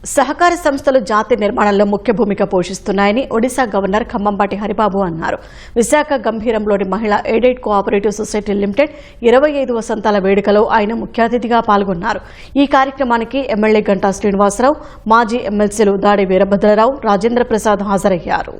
సహకార సంస్థలు జాతి నిర్మాణంలో ముఖ్య భూమిక పోషిస్తున్నాయని ఒడిశా గవర్నర్ ఖమ్మంపాటి హరిబాబు అన్నారు. విశాఖ గంభీరంలోని మహిళా ఎయిడెడ్ కోఆపరేటివ్ సొసైటీ లిమిటెడ్ ఇరవై ఐదు వసంతాల వేడుకలో ఆయన ముఖ్య అతిథిగా పాల్గొన్నారు. ఈ కార్యక్రమానికి ఎమ్మెల్యే గంటా శ్రీనివాసరావు మాజీ ఎమ్మెల్సీలు దాడి వీరభద్రరావు రాజేంద్ర ప్రసాద్ హాజరయ్యారు.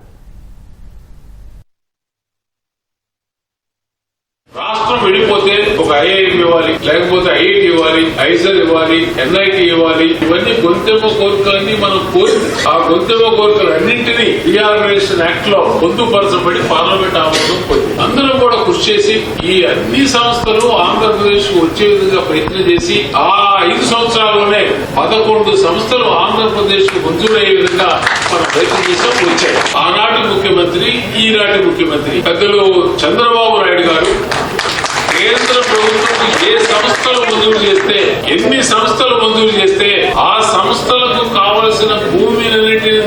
రాష్ట్రం విడిపోతే ఒక ఐఐఎం ఇవ్వాలి లేకపోతే ఐఐటి ఇవ్వాలి ఐజర్ ఇవ్వాలి ఎన్ఐటి ఇవ్వాలి ఇవన్నీ గొంతెమ్మ కోరికలన్నీ మనం కోరి ఆ గొంతెమ్మ కోరికలన్నింటినీ రీఆర్గనైజేషన్ యాక్ట్లో పొందుపరచబడి పార్లమెంట్ ఆమోదం పోయింది అందరూ కూడా కృషి చేసి ఈ అన్ని సంస్థలు ఆంధ్రప్రదేశ్ వచ్చే విధంగా ప్రయత్నం చేసి ఆ ఐదు సంవత్సరాల్లోనే పదకొండు సంస్థలు ఆంధ్రప్రదేశ్కు మంజూరయ్యే విధంగా మనం ప్రయత్నం చేసాం ఆనాటి ముఖ్యమంత్రి ఈనాటి ముఖ్యమంత్రి. పెద్దలు చంద్రబాబు నాయుడు గారు కేంద్ర ప్రభుత్వం ఏ సంస్థలు మంజూరు చేస్తే ఎన్ని సంస్థలు మంజూరు చేస్తే ఆ సంస్థలకు కావలసిన భూమినన్నిటిని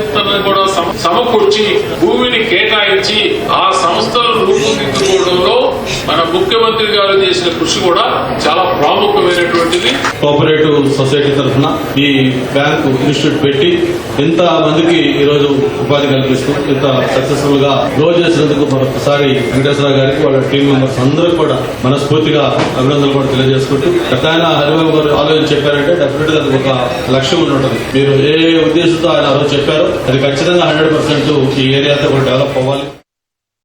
కూడా సమ- సమకూర్చి భూమిని కేటాయించి ఆ సంస్థ ముఖ్యమంత్రి గారు చేసిన కృషి కూడా చాలా ప్రాముఖ్యమైనటువంటిది. కోఆపరేటివ్ సొసైటీ తరఫున ఈ బ్యాంకు ఇన్స్టిట్యూట్ పెట్టి ఇంత మందికి ఈ రోజు ఉపాధి కల్పిస్తూ ఇంత సక్సెస్ఫుల్గా గ్రో చేసినందుకు మరొకసారి వెంకటేశ్వర గారికి వాళ్ళ టీం మెంబర్స్ అందరూ కూడా మనస్ఫూర్తిగా అభినందనలు కూడా తెలియజేసుకుంటూ గత ఆయన హరిబాబు గారు ఆలోచన చెప్పారంటే డెఫినెట్గా అది ఒక లక్ష్యం ఉండి ఉంటుంది. మీరు ఏ ఉద్దేశంతో ఆయన ఆ చెప్పారో అది ఖచ్చితంగా హండ్రెడ్ పర్సెంట్ ఈ ఏరియాతో డెవలప్ అవ్వాలి.